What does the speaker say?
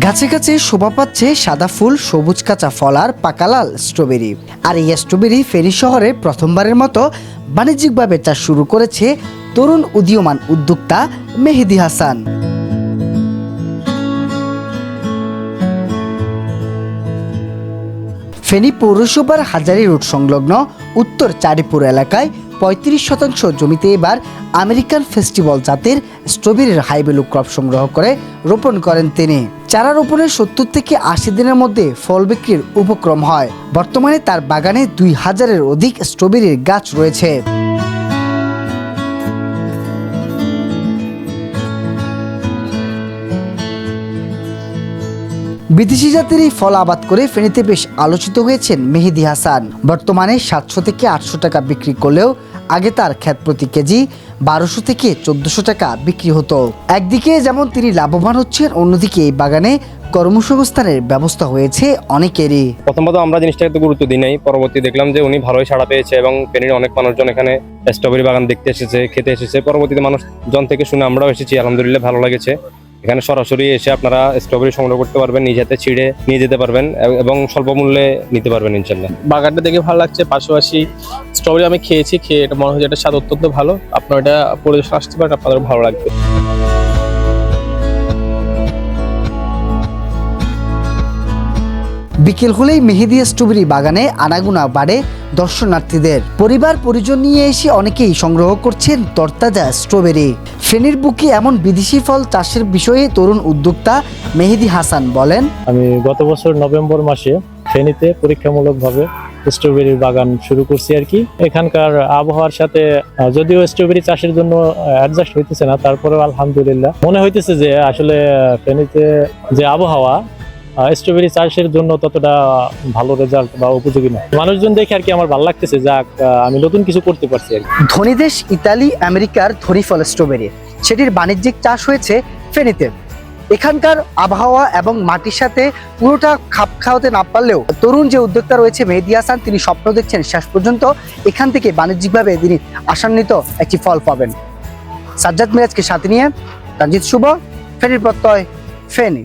গাছে গাছে শোভা পাচ্ছে সাদা ফুল, সবুজ কাঁচা ফল আর পাকালাল স্ট্রবেরি আর এই স্ট্রবেরি ফেনী শহরে প্রথমবারের মতো বাণিজ্যিকভাবে চাষ শুরু করেছে তরুণ উদীয়মান উদ্যোক্তা মেহেদি হাসান। ফেনী পৌরসভার হাজারি রোড সংলগ্ন উত্তর চারিপুর এলাকায় পঁয়ত্রিশ শতাংশ জমিতে এবার আমেরিকান ফেস্টিভ্যাল জাতের স্ট্রবেরির হাইবেলু ক্রপ সংগ্রহ করে রোপণ করেন তিনি। চারা রোপণের সত্তর থেকে আশি দিনের মধ্যে ফল বিক্রির উপক্রম হয়। বর্তমানে তার বাগানে দুই হাজারের অধিক স্ট্রবেরির গাছ রয়েছে। বিদেশি জাতের এই ফল আবাদ করে ফেনীতে বেশ আলোচিত হয়েছেন মেহেদি হাসান। বর্তমানে সাতশো থেকে আটশো টাকা বিক্রি করলেও আগে তার খ্যাত প্রতি কেজি বারোশো থেকে চোদ্দশো টাকা বিক্রি হতো। একদিকে যেমন তিনি লাভবান হচ্ছেন, অন্যদিকে এই বাগানে কর্মসংস্থানের ব্যবস্থা হয়েছে অনেকেরই। প্রথমত আমরা জিনিসটাকে গুরুত্ব দিই নাই, পরবর্তী দেখলাম যে উনি ভালোই সাড়া পেয়েছে এবং ফেনীর অনেক মানুষজন এখানে স্ট্রবেরি বাগান দেখতে এসেছে, খেতে এসেছে। পরবর্তীতে মানুষজন থেকে শুনে আমরাও এসেছি, আলহামদুলিল্লাহ ভালো লাগেছে। এখানে সরাসরি এসে আপনারা স্ট্রবেরি সংগ্রহ করতে পারবেন, নিজ হাতে ছিঁড়ে নিয়ে যেতে পারবেন এবং স্বল্প মূল্যে নিতে পারবেন ইনশাল্লাহ। বাগানটা দেখে ভালো লাগছে, পাশাপাশি স্ট্রবেরি আমি খেয়েছি, খেয়ে এটা মনে হচ্ছে এটা স্বাদ অত্যন্ত ভালো। আপনার এটা পরিদর্শন আসতে পারেন আপনাদের ভালো লাগবে। বিকেল হলেই মেহেদি স্ট্রবেরি বাগানে আনাগুনা বাড়ে দর্শনার্থীদের। পরিবার, পরিজন নিয়ে এসে অনেকেই সংগ্রহ করছেন তরতাজা স্ট্রবেরি। ফেনীর বুকে এমন বিদেশি ফল চাষের বিষয়ে তরুণ উদ্যোক্তা মেহেদি হাসান বলেন, আমি গত বছর নভেম্বর মাসে ফেনীতে পরীক্ষামূলকভাবে স্ট্রবেরির বাগান শুরু করছি আর কি। এখানকার আবহাওয়ার সাথে যদিও স্ট্রবেরি চাষের জন্য অ্যাডজাস্ট হইতেছে না, তারপরেও আলহামদুলিল্লাহ। মনে হইতেছে যে আসলে ফেনীতে যে আবহাওয়া স্ট্রবেরি চাষের জন্য ততটা ভালো রেজাল্ট বা উপযোগী না। মানুষজন দেখে আর কি আমার ভালো লাগতেছে, যাক আমি নতুন কিছু করতে পারছি আর ধনী দেশ ইতালি, আমেরিকার ধনী ফল স্ট্রবেরি সেটির বাণিজ্যিক চাষ হয়েছে ফেনীতে। এখানকার আবহাওয়া এবং মাটির সাথে পুরোটা খাপ খাওয়াতে না পারলেও তরুণ যে উদ্যোক্তা রয়েছে মেহেদি হাসান, তিনি স্বপ্ন দেখছেন শেষ পর্যন্ত এখান থেকে বাণিজ্যিকভাবে তিনি আশান্বিত একটি ফল পাবেন। সাজ্জাদ মিরাজকে সাথে নিয়ে রঞ্জিত শুভ, ফেনীর প্রত্যয়, ফেনী।